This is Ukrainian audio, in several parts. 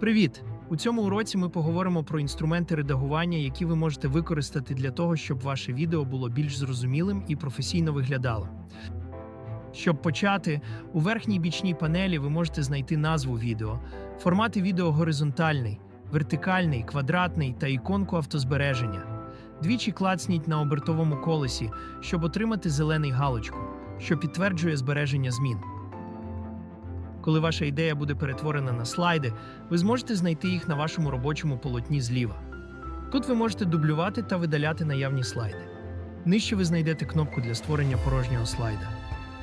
Привіт! У цьому уроці ми поговоримо про інструменти редагування, які ви можете використати для того, щоб ваше відео було більш зрозумілим і професійно виглядало. Щоб почати, у верхній бічній панелі ви можете знайти назву відео, формати відео горизонтальний, вертикальний, квадратний та іконку автозбереження. Двічі клацніть на обертовому колесі, щоб отримати зелений галочку, що підтверджує збереження змін. Коли ваша ідея буде перетворена на слайди, ви зможете знайти їх на вашому робочому полотні зліва. Тут ви можете дублювати та видаляти наявні слайди. Нижче ви знайдете кнопку для створення порожнього слайда.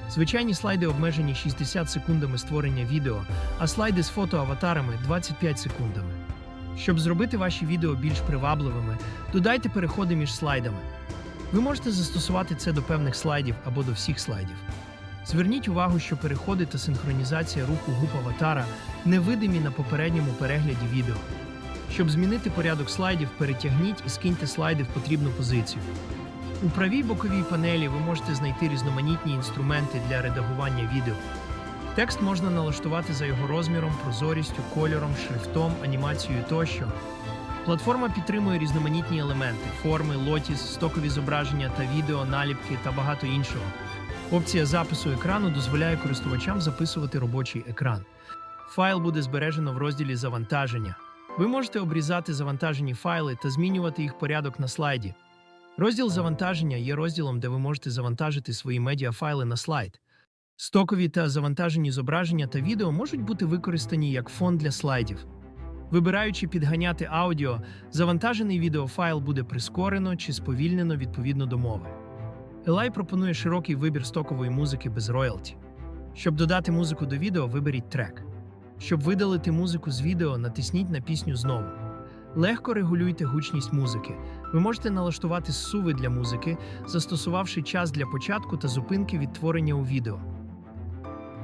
Звичайні слайди обмежені 60 секундами створення відео, а слайди з фотоаватарами 25 секундами. Щоб зробити ваші відео більш привабливими, додайте переходи між слайдами. Ви можете застосувати це до певних слайдів або до всіх слайдів. Зверніть увагу, що переходи та синхронізація руху губ аватара невидимі на попередньому перегляді відео. Щоб змінити порядок слайдів, перетягніть і скиньте слайди в потрібну позицію. У правій боковій панелі ви можете знайти різноманітні інструменти для редагування відео. Текст можна налаштувати за його розміром, прозорістю, кольором, шрифтом, анімацією тощо. Платформа підтримує різноманітні елементи: форми, лотіс, стокові зображення та відео, наліпки та багато іншого. Опція запису екрану дозволяє користувачам записувати робочий екран. Файл буде збережено в розділі Завантаження. Ви можете обрізати завантажені файли та змінювати їх порядок на слайді. Розділ завантаження є розділом, де ви можете завантажити свої медіафайли на слайд. Стокові та завантажені зображення та відео можуть бути використані як фон для слайдів. Вибираючи підганяти аудіо, завантажений відеофайл буде прискорено чи сповільнено відповідно до мови. Елай пропонує широкий вибір стокової музики без роялті. Щоб додати музику до відео, виберіть трек. Щоб видалити музику з відео, натисніть на пісню знову. Легко регулюйте гучність музики. Ви можете налаштувати зсуви для музики, застосувавши час для початку та зупинки відтворення у відео.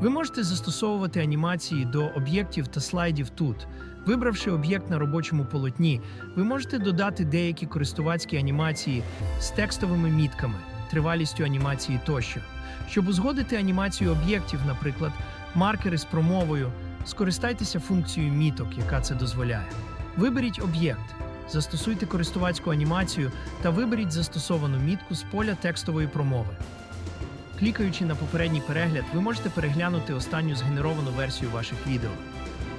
Ви можете застосовувати анімації до об'єктів та слайдів тут. Вибравши об'єкт на робочому полотні, ви можете додати деякі користувацькі анімації з текстовими мітками, тривалістю анімації тощо. Щоб узгодити анімацію об'єктів, наприклад, маркери з промовою, скористайтеся функцією міток, яка це дозволяє. Виберіть об'єкт, застосуйте користувацьку анімацію та виберіть застосовану мітку з поля текстової промови. Клікаючи на попередній перегляд, ви можете переглянути останню згенеровану версію ваших відео.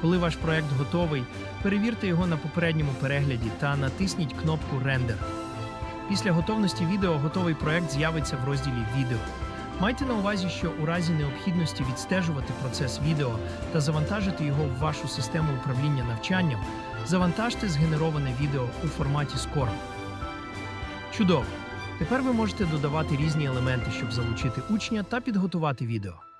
Коли ваш проект готовий, перевірте його на попередньому перегляді та натисніть кнопку Рендер. Після готовності відео готовий проект з'явиться в розділі Відео. Майте на увазі, що у разі необхідності відстежувати процес відео та завантажити його в вашу систему управління навчанням, завантажте згенероване відео у форматі Score. Чудово! Тепер ви можете додавати різні елементи, щоб залучити учня та підготувати відео.